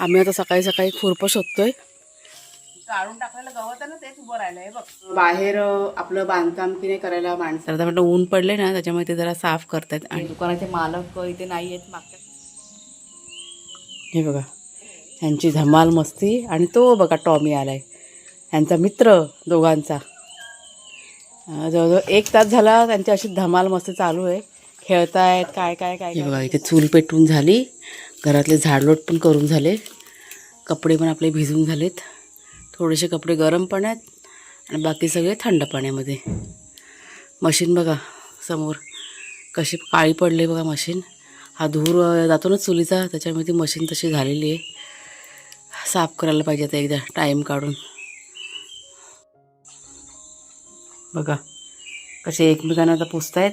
आम्ही आता सकाळी सकाळी खुरपं शोधतोय. काढून टाकलेलं गवत आहे ना तेच उभं राहिलं हे बघ. बाहेर आपलं बांधकाम की नाही करायला माणसं आता म्हटलं ऊन पडले ना त्याच्यामुळे ते जरा साफ करतात आणि दुकानाचे मालक इथे नाही आहेत मागच्या हे बघा ह्यांची धमाल मस्ती आणि तो बघा टॉमी आलाय. ह्यांचा मित्र दोघांचा. जवळजवळ एक तास झाला त्यांची अशी धमाल मस्ती चालू आहे. खेळतायत काय काय काय हे बघा इथे चूल पेटून झाली. घरातले झाडलोट पण करून झाले. कपडे पण आपले भिजून झालेत. थोडेसे कपडे गरम पाण्यात आहेत आणि बाकी सगळे थंड पाण्यामध्ये. मशीन बघा समोर. कशी काळी पडली बघा मशीन. हा धूर जातो ना चुलीचा त्याच्यामुळे ती मशीन तशी झालेली आहे. साफ करायला पाहिजे आता एकदा टाईम काढून. बघा कसे एकमेकांना आता पुसतायत.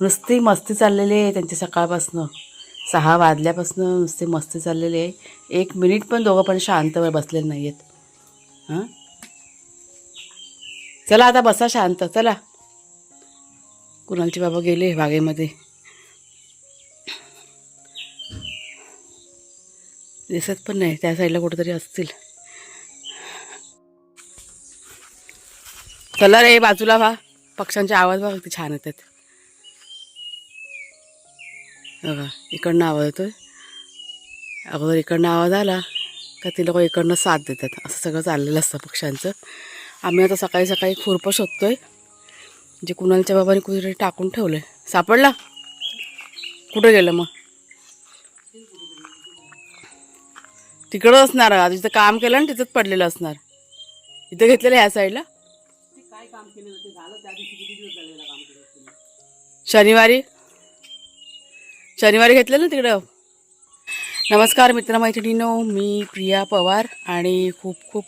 नुसती मस्ती चाललेली आहे त्यांची सकाळपासनं. सहा वाजल्यापासून नुसते मस्ती चाललेले आहे. एक मिनिट पण दोघं पण शांत बसलेले नाही आहेत हां? चला आता बसा शांत चला. कुणालचे बाबा गेले बागेमध्ये. दिसत पण नाही त्या साईडला कुठेतरी असतील. चला रे बाजूला व्हा. पक्ष्यांचे आवाज बघा किती छान येतात. बघा इकडनं आवाज येतोय. अगोदर इकडनं आवाज आला का ती लोक इकडनं साथ देतात. असं सगळं चाललेलं असतं पक्ष्यांचं. आम्ही आता सकाळी सकाळी खुरपं शोधतोय. जे कुणालच्या बाबाने कुठेतरी टाकून ठेवलंय. सापडला? कुठं गेलं मग? तिकडं असणार. आता जिथं काम केलं ना तिथंच पडलेलं असणार. इथं घेतलेलं ह्या साईडला? शनिवारी? शनिवारी घेतलं ना तिकडं? नमस्कार मित्रमैत्रिणींनो मी प्रिया पवार आणि खूप खूप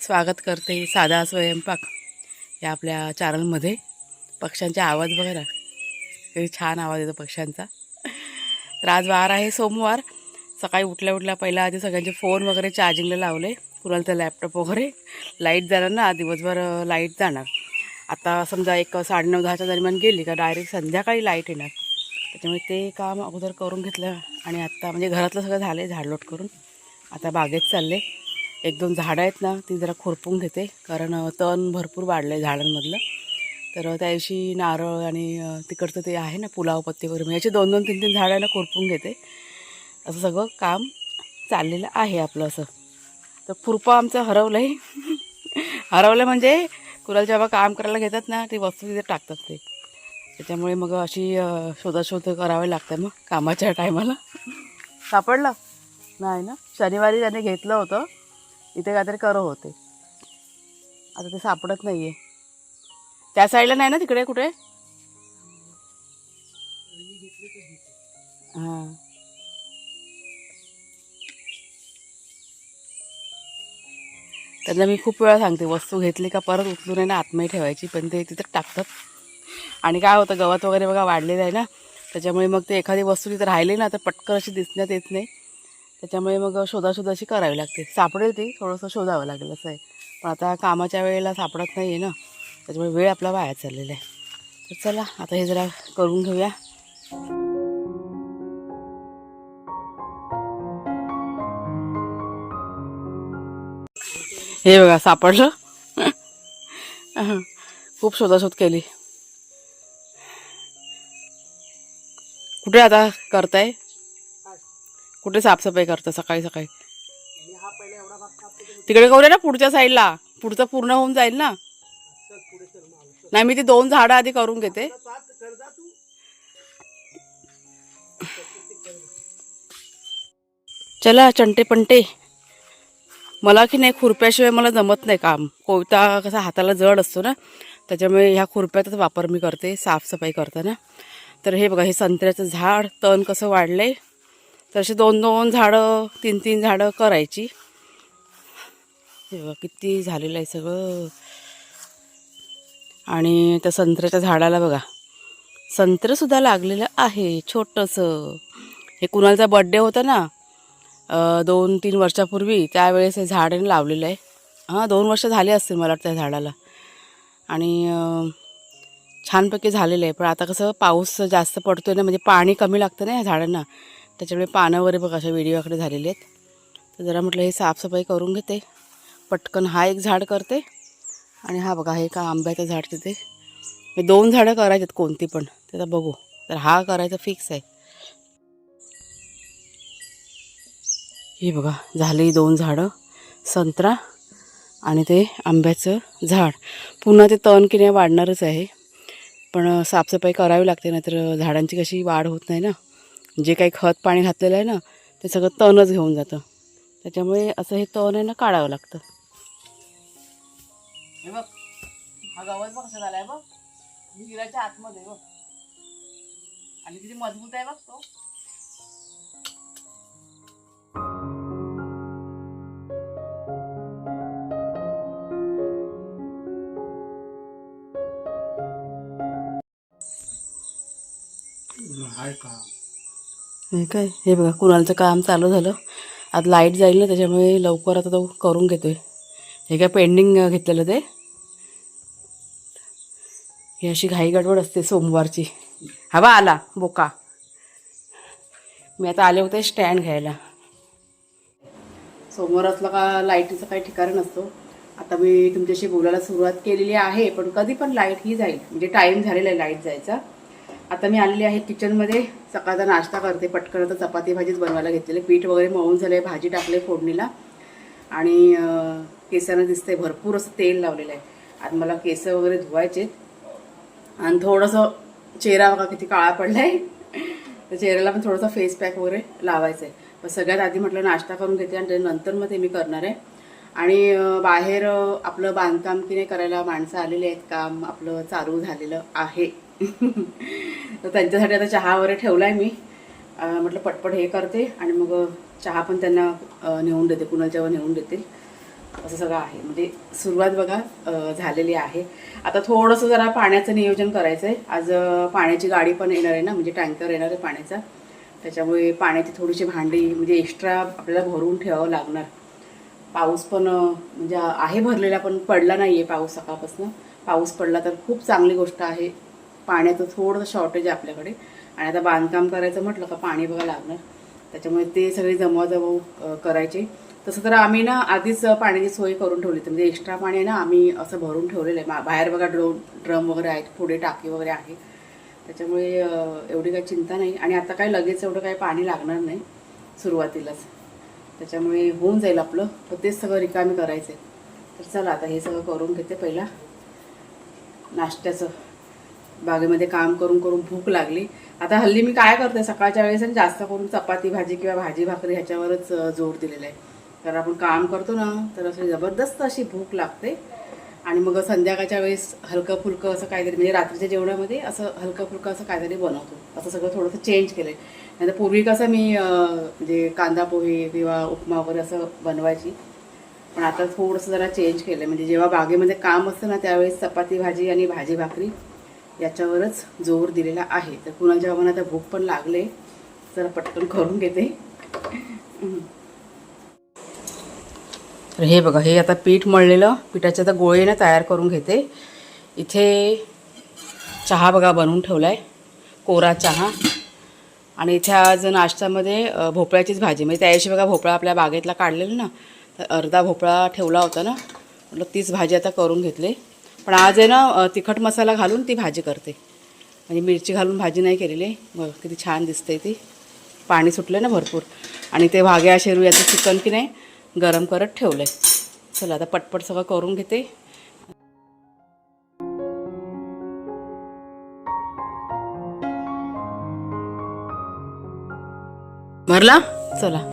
स्वागत करते साधा स्वयंपाक या आपल्या चॅनलमध्ये पक्ष्यांचे आवाज बघा ना. किती छान आवाज येतो पक्ष्यांचा. तर आज वार आहे सोमवार. सकाळी उठल्या उठल्या पहिला आधी सगळ्यांचे फोन वगैरे चार्जिंगला लावले. कुणाला लॅपटॉप वगैरे. लाइट जाणार ना दिवसभर लाइट जाणार. आता समजा एक साडेनऊ दहाच्या दरम्यान गेली का डायरेक्ट संध्याकाळी लाइट येणार. त्याच्यामुळे ते काम अगोदर करून घेतलं आणि आत्ता म्हणजे घरातलं सगळं झालं आहे झाडलोट करून. आता बागेत चालले. एक दोन झाडं आहेत ना ती जरा खुरपून घेते. कारण तण भरपूर वाढलं आहे झाडांमधलं. तर त्या दिवशी नारळ आणि तिकडचं ते आहे ना पुलाव पत्ते वगैरे म्हणजे मग याचे दोन दोन तीन तीन झाडं आहे ना खुरपून घेते. असं सगळं काम चाललेलं आहे आपलं असं. तर खुरपं आमचं हरवलं आहे हरवलं म्हणजे कुणालच्या बाबा काम करायला घेतात ना ती वस्तू तिथे टाकतात ते. त्याच्यामुळे मग अशी शोधाशोध करावी लागते मग कामाच्या टायमाला. सापडलं? नाही ना? शनिवारी त्याने घेतलं होतं. इथे काहीतरी करत होते. आता ते सापडत नाही आहे त्या साईडला नाही ना तिकडे कुठे? हां. त्यांना मी खूप वेळा सांगते वस्तू घेतली का परत उचलून आहे ना आतमध्ये ठेवायची पण ते तिथं टाकतात. आणि काय होतं गवत वगैरे बघा वाढलेलं आहे ना त्याच्यामुळे मग ते एखादी वस्तू तिथं राहिली ना तर पटकन अशी दिसण्यात येत नाही. त्याच्यामुळे मग शोधाशोध अशी करावी लागते. सापडेल ती थोडंसं शोधावं लागेल असं आहे. पण आता कामाच्या वेळेला सापडत नाही आहे ना त्याच्यामुळे वेळ आपला वाया चाललेला आहे. तर चला आता हे जरा करून घेऊया. हे बघा सापडलं. खूप शोधाशोध केली. कुठे आता करताय? कुठे साफसफाई करता सकाळी सकाळी? तिकडे करूया ना पुढच्या साईडला. पुढचं पूर्ण होऊन जाईल ना. नाही मी ती दोन झाडं आधी करून घेते. चला चंटे पंटे. मला की नाही खुरप्याशिवाय मला जमत नाही काम. कोयता कसा हाताला जड असतो ना त्याच्यामुळे ह्या खुरप्याचाच वापर मी करते साफसफाई करताना. तर हे बघा हे संत्र्याचं झाड तण कसं वाढलं आहे तर असे दोन दोन झाडं तीन तीन झाडं करायची. हे बघा किती झालेलं आहे सगळं. आणि त्या संत्र्याच्या झाडाला बघा संत्रंसुद्धा लागलेलं आहे छोटंसं. हे कुणालचा बड्डे होता ना दोन तीन वर्षापूर्वी त्यावेळेस हे झाड लावलेलं आहे. हां दोन वर्ष झाले असतील मला वाटतं त्या झाडाला. आणि छानपैकी झालेलं आहे. पण आता कसं पाऊस जास्त पडतोय ना म्हणजे पाणी कमी लागतं ना या झाडांना. त्याच्यामुळे पानं वगैरे बघा अशा वेडीवाकडे झालेले आहेत. तर जरा म्हटलं हे साफसफाई करून घेते. पटकन हा एक झाड करते. आणि हा बघा हे का आंब्याचं झाड तिथे. हे दोन झाडं करायचे आहेत कोणती पण. ते बघू. तर हा करायचा फिक्स आहे. हे बघा झाली दोन झाडं. संत्रा आणि ते आंब्याचं झाड. पुन्हा ते तण की नाही वाढणारच आहे. पण साफसफाई करावी लागते नाहीतर झाडांची कशी वाढ होत नाही ना. जे काही खत पाणी घातलेलं आहे ना ते सगळं तणच घेऊन जातं. त्याच्यामुळे असं हे तण आहे ना काढावं लागतं. हे बघ हा गवत बघ कसं आहे बघ. आतमध्ये बघ. आणि किती मजबूत आहे बघ तो. हे काय? हे बघा कुणालचं काम चालू झालं. आता लाइट जाईल ना त्याच्यामुळे लवकर आता तो करून घेतोय. हे काय पेंडिंग घेतलेलं ते? ही अशी घाई गडबड असते सोमवारची. हा बा आला बोका. मी आता आले होते स्टँड घ्यायला. सोमवार असला का लाईटीचं काही ठिकाण नसतो. आता मी तुमच्याशी बोलायला सुरुवात केलेली आहे पण कधी पण लाइट ही जाईल. म्हणजे टाईम झालेला आहे लाइट जायचा. आता मी आलेली आहे किचनमध्ये सकाळचा नाश्ता करते पटकन आता चपाती भाजीच बनवायला घेतलेली. पीठ वगैरे मळून झाले भाजी टाकले फोडणीला. आणि केसानं दिसतंय भरपूर असं तेल लावलेलं आहे. आज मला केस वगैरे धुवायचे आणि थोडंसं चेहरा बघा किती काळा पडलाय. तर चेहऱ्याला पण थोडंसं फेस पॅक वगैरे लावायचं आहे. पण सगळ्यात आधी म्हटलं नाश्ता करून घेते आणि नंतर मग ते मी करणार आहे. आणि बाहेर आपलं बांधकाम की नाही करायला माणसं आलेली आहेत काम आपलं चालू झालेलं आहे. तर त्यांच्यासाठी आता चहा वगैरे ठेवला आहे मी म्हटलं पटपट हे करते आणि मग चहा पण त्यांना नेऊन देते कुणाच्यावर नेऊन देतील. असं सगळं आहे. म्हणजे सुरुवात बघा झालेली आहे. आता थोडंसं जरा पाण्याचं नियोजन करायचं आहे आज पाण्याची गाडी पण येणार आहे ना म्हणजे टँकर येणार आहे पाण्याचा. त्याच्यामुळे पाण्याची थोडीशी भांडी म्हणजे एक्स्ट्रा आपल्याला भरून ठेवावं लागणार. पाऊस पण म्हणजे आहे भरलेला पण पडला नाही आहे पाऊस सकाळपासून. पाऊस पडला तर खूप चांगली गोष्ट आहे. पाण्याचं थोडंसं शॉर्टेज आहे आपल्याकडे. आणि आता बांधकाम करायचं म्हटलं का पाणी बघा लागणार. त्याच्यामुळे ते सगळे जमवाजमव करायचे. तसं तर आम्ही ना आधीच पाण्याची सोय करून ठेवली होती. म्हणजे एक्स्ट्रा पाणी आहे ना आम्ही असं भरून ठेवलेलं आहे. मा- बाहेर बघा ड्रो ड्रम वगैरे आहेत पुढे टाकी वगैरे आहे. त्याच्यामुळे एवढी काही चिंता नाही. आणि आता काय लगेच एवढं काही पाणी लागणार नाही. सुरुवातीलाच. त्याच्यामुळे होऊन जाईल आपलं. तर तेच सगळं रिकामी करायचं आहे तर चला आता हे सगळं करून घेते पहिला. नाश्त्याचं. बागेमध्ये काम करून करून भूक लागली. आता हल्ली मी काय करते सकाळच्या वेळेस आणि जास्त करून चपाती भाजी किंवा भाजी भाकरी ह्याच्यावरच जोर दिलेला आहे. कारण आपण काम करतो ना तर असं जबरदस्त अशी भूक लागते. आणि मग संध्याकाळच्या वेळेस हलकं फुलकं असं काहीतरी म्हणजे रात्रीच्या जेवणामध्ये असं हलकं फुलकं असं काहीतरी बनवतो. असं सगळं थोडंसं चेंज केलं आहे नाही पूर्वी कसं मी म्हणजे कांदा पोहे किंवा उपमा वगैरे असं बनवायची. पण आता थोडंसं जरा चेंज केलं म्हणजे जेव्हा बागेमध्ये काम असतं ना त्यावेळेस चपाती भाजी आणि भाजी भाकरी याच्यावरच जोर दिलेला आहे. तर कुणाच्या बाबांना आता भूक पण लागले तर पटकन करून घेते. तर हे बघा हे आता पीठ मळलेलं पिठाचे आता गोळे ना तयार करून घेते. इथे चहा बघा बनवून ठेवला आहे कोरा चहा. आणि इथे आज नाश्त्यामध्ये भोपळ्याचीच भाजी. म्हणजे त्याऐवशी बघा भोपळा आपल्या बागेतला काढलेला ना तर अर्धा भोपळा ठेवला होता ना म्हटलं तीच भाजी आता करून घेतली. पण आज आहे ना तिखट मसाला घालून ती भाजी करते. म्हणजे मिरची घालून भाजी नाही केलेली. बघ किती छान दिसते ती. पाणी सुटलं ना भरपूर. आणि ते भाग्या शेरू याचं चिकन की नाही गरम करत ठेवलं आहे चला आता पटपट सगळं करून घेते. भरला? चला.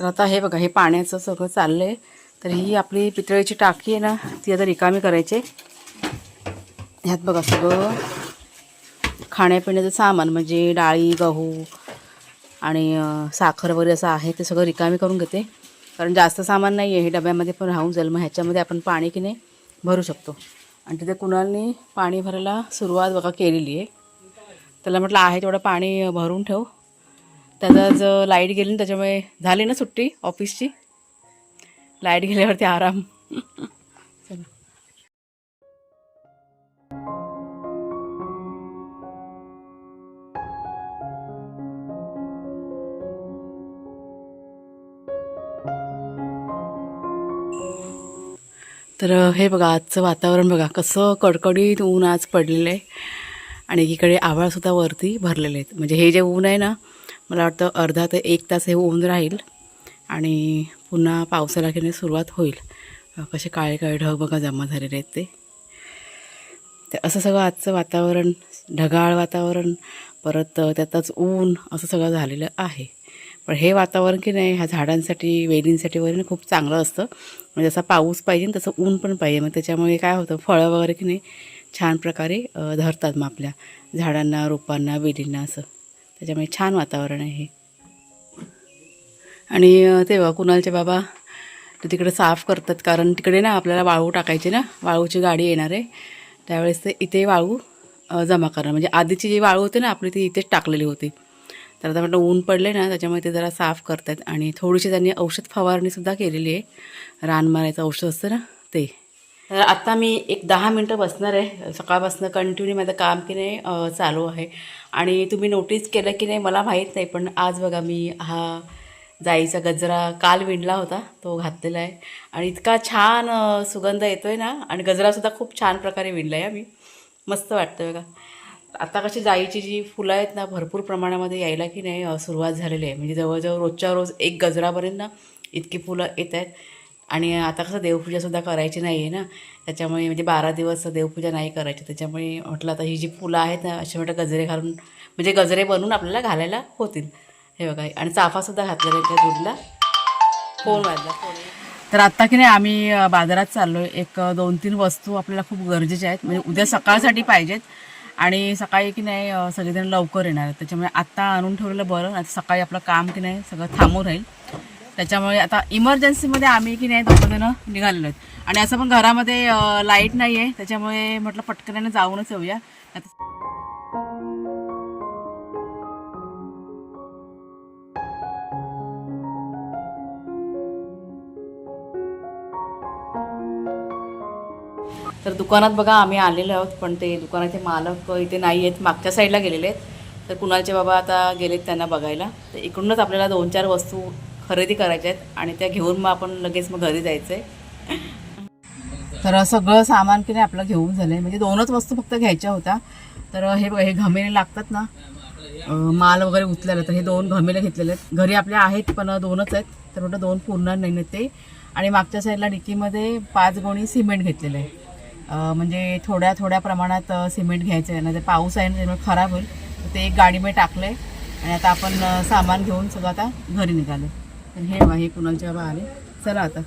तर आता हे बघा हे पाण्याचं सगळं चाललं आहे तर ही आपली पितळीची टाकी आहे ना ती आता रिकामी करायची आहे. ह्यात बघा सगळं. खाण्यापिण्याचं सामान म्हणजे डाळी गहू आणि साखर वगैरे असं आहे ते सगळं रिकामी करून घेते. कारण जास्त सामान नाही आहे हे डब्यामध्ये पण राहून जाईल. मग ह्याच्यामध्ये आपण पाणी की नाही भरू शकतो. आणि तिथे कुणालनी पाणी भरायला सुरुवात बघा केलेली आहे. त्याला म्हटलं आहे तेवढं पाणी भरून ठेव. त्याचा जर लाइट गेली ना त्याच्यामुळे झाली ना सुट्टी ऑफिसची. लाइट गेल्यावरती आराम. तर हे बघा आजचं वातावरण बघा कसं कडकडीत ऊन आज पडलेलं आहे. आणि एकीकडे आभाळसुद्धा वरती भरलेले आहेत. म्हणजे हे जे ऊन आहे ना मला वाटतं अर्धा ते एक तास हे ऊन राहील आणि पुन्हा पावसाला की सुरुवात होईल. कसे काळे काळे ढग बघा जमा झालेले आहेत ते. तर असं सगळं आजचं वातावरण ढगाळ वातावरण परत त्यातच ऊन असं सगळं झालेलं आहे. पण हे वातावरण की नाही ह्या झाडांसाठी वेलींसाठी वगैरे ना खूप चांगलं असतं. म्हणजे जसा पाऊस पाहिजे ना तसं ऊन पण पाहिजे. मग त्याच्यामुळे काय होतं फळं वगैरे की नाही छान प्रकारे धरतात मग आपल्या झाडांना रोपांना वेलींना असं. त्याच्यामुळे छान वातावरण आहे आणि तेव्हा कुणालचे बाबा ते तिकडे साफ करतात कारण तिकडे ना आपल्याला वाळू टाकायची ना वाळूची गाडी येणार आहे. त्यावेळेस ते इथे वाळू जमा करणार. म्हणजे आधीची जी वाळू होती ना आपली ती इथेच टाकलेली होती. तर आता म्हटलं ऊन पडले ना त्याच्यामुळे ते जरा साफ करतात आणि थोडीशी त्यांनी औषध फवारणीसुद्धा केलेली आहे. रान मारायचं औषध असतं ना ते. तर आत्ता मी एक दहा मिनटं बसणार आहे. सकाळपासून कंटिन्यू माझं काम की नाही चालू आहे. आणि तुम्ही नोटीस केलं की नाही मला माहीत नाही पण आज बघा मी हा जाईचा गजरा काल विणला होता तो घातलेला आहे. आणि इतका छान सुगंध येतो आहे ना आणि गजरासुद्धा खूप छान प्रकारे विणला आहे मी मस्त वाटतं बघा. आता कशी जाईची जी फुलं आहेत ना भरपूर प्रमाणामध्ये यायला की नाही सुरुवात झालेली आहे. म्हणजे जवळजवळ रोजच्या रोज एक गजरापर्यंत ना इतकी फुलं येत आहेत. आणि आता कसं देवपूजासुद्धा करायची नाही आहे ना. त्याच्यामुळे म्हणजे बारा दिवस देवपूजा नाही करायची. त्याच्यामुळे म्हटलं आता ही जी फुलं आहेत ना असे म्हटलं गजरे घालून म्हणजे गजरे बनवून आपल्याला घालायला होतील. हे बघा. आणि चाफासुद्धा घातलेला आहे त्या दूधला. फोन वाजला फोन तर आत्ता की नाही आम्ही बाजारात चाललो आहे एक दोन तीन वस्तू आपल्याला खूप गरजेच्या आहेत. म्हणजे उद्या सकाळसाठी पाहिजेत. आणि सकाळी की नाही सगळेजण लवकर येणार त्याच्यामुळे आत्ता आणून ठेवलेलं बरं. आता सकाळी आपलं काम की नाही सगळं थांबून राहील. त्याच्यामुळे आता इमर्जन्सीमध्ये आम्ही की नाही दोघं निघालेलो आहेत. आणि असं पण घरामध्ये लाइट नाही आहे त्याच्यामुळे म्हटलं पटकन जाऊनच येऊया. आता तर दुकानात बघा आम्ही आलेलो आहोत पण ते दुकानाचे मालक इथे नाही आहेत मागच्या साईडला गेलेले आहेत. तर कुणालचे बाबा आता गेलेत त्यांना बघायला. तर इकडूनच आपल्याला दोन चार वस्तू खरेदी करायच्या आहेत आणि त्या घेऊन मग आपण लगेच मग घरी जायचं आहे तर सगळं सामान की नाही आपलं घेऊन झालं आहे म्हणजे दोनच वस्तू फक्त घ्यायच्या होत्या. तर हे हे घमेले लागतात ना? माल वगैरे उचलेला तर हे दोन घमेले घेतलेले आहेत. घरी आपले आहेत पण दोनच आहेत. तर म्हटलं दोन पुरणार नाही ना ते. आणि मागच्या साईडला डिकीमध्ये पाच गोणी सिमेंट घेतलेलं आहे म्हणजे थोड्या थोड्या प्रमाणात सिमेंट घ्यायचं आहे ना ते पाऊस आहे ना त्यामुळे खराब होईल. तर ते एक गाडीमध्ये टाकलं आहे आणि आता आपण सामान घेऊन सगळं आता घरी निघालो तर हे बा हे कुणालच्या बा आले. चला आता.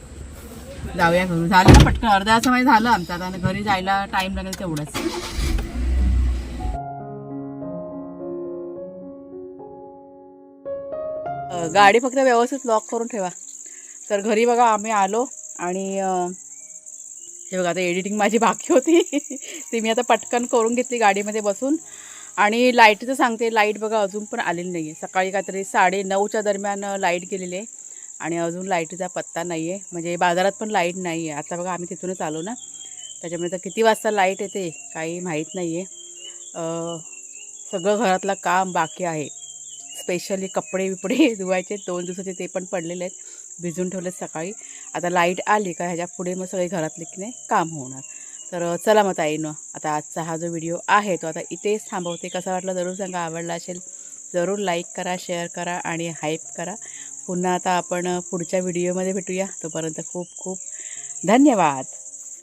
जाऊया घरून. झालं ना पटकन? अर्ध्या माहिती म्हणजे झालं आमचं. आता आणि घरी जायला टाईम लागेल तेवढंच. गाडी फक्त व्यवस्थित लॉक करून ठेवा. तर घरी बघा आम्ही आलो आणि हे बघा आता एडिटिंग माझी बाकी होती. ती मी आता पटकन करून घेतली गाडीमध्ये बसून. आणि लाईटचं सांगते लाइट बघा अजून पण आलेली नाही आहे सकाळी काहीतरी साडे नऊच्या दरम्यान लाइट गेलेली आहे. आणि अजून लाईटीचा पत्ता नाही आहे म्हणजे बाजारात पण लाइट नाही आहे आता बघा आम्ही तिथूनच आलो ना. त्याच्यामुळे तर किती वाजता लाइट येते काही माहीत नाही आहे सगळं घरातलं काम बाकी आहे. स्पेशली कपडे बिपडे धुवायचे. दोन दिवसाचे ते पण पडलेले आहेत. भिजून ठेवलेत सकाळी. आता लाइट आली का ह्याच्या पुढे मग सगळे घरातले की नाही काम होणार. तर चला मग ताईनं आता आजचा हा जो व्हिडिओ आहे तो आता इथेच थांबवते. कसा वाटला जरूर सांगा. आवडला असेल जरूर लाईक करा शेअर करा आणि हाईप करा. पुन्हा आता आपण पुढच्या व्हिडिओमध्ये भेटूया. तोपर्यंत खूप खूप धन्यवाद.